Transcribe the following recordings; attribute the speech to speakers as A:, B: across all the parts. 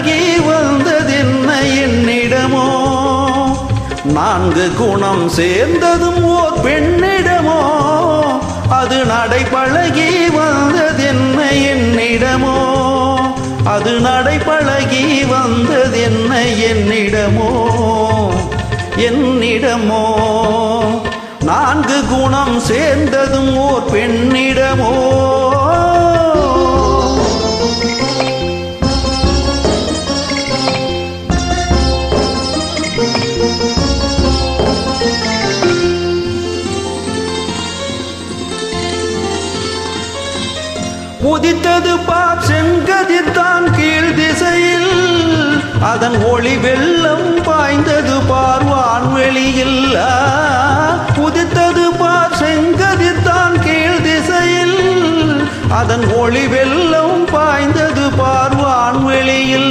A: பழகி வந்ததென்ன என்னிடமோ? நான்கு குணம் சேர்ந்ததும் ஓர் பெண்ணிடமோ? அது நடை பழகி வந்ததென்ன என்னிடமோ? அது நடை பழகி வந்ததென்ன என்னிடமோ? என்னிடமோ? நான்கு குணம் சேர்ந்ததும் ஓர் பெண்ணிடமோ? உதித்தது பார் செங்கதிர்தான் கீழ் திசையில். அதன் ஒளி வெள்ளம் பாய்ந்தது பார் வான்வெளியில். உதித்தது பார் செங்கதிர்தான் கீழ் திசையில். அதன் ஒளி வெள்ளம் பாய்ந்தது பார் வான்வெளியில்.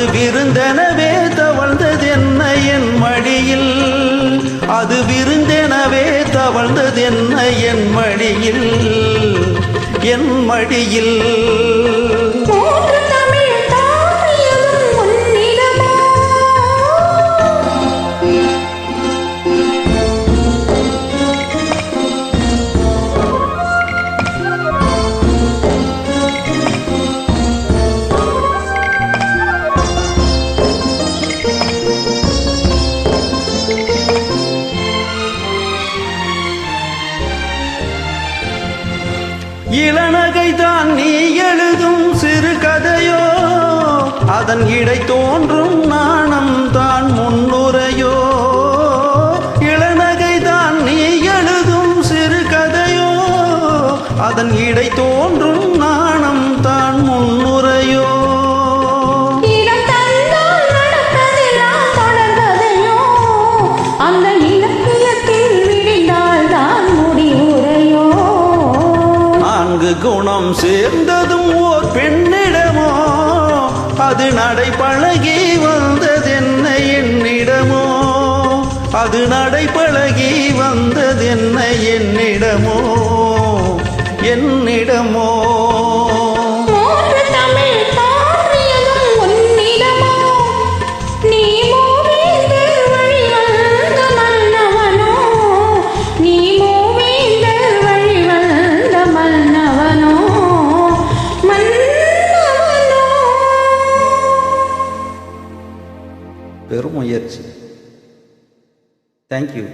A: அது விருந்தெனவே தவழ்ந்ததென்ன என் மடியில். அது விருந்தெனவே தவழ்ந்ததென்ன என் மடியில். என் மடியில். இளநகை தான் நீ எழுதும் சிறு கதையோ அதன் இடை தோன்றும் நாணம் குணம் சேர்ந்ததும் ஓர் பெண்ணிடமோ? அது நடை பழகி வந்ததென்ன என்னிடமோ? அது நடை பழகி வந்ததென்ன என்னிடமோ? என்னிடமோ? பெரும் முயற்சி. தேங்க்யூ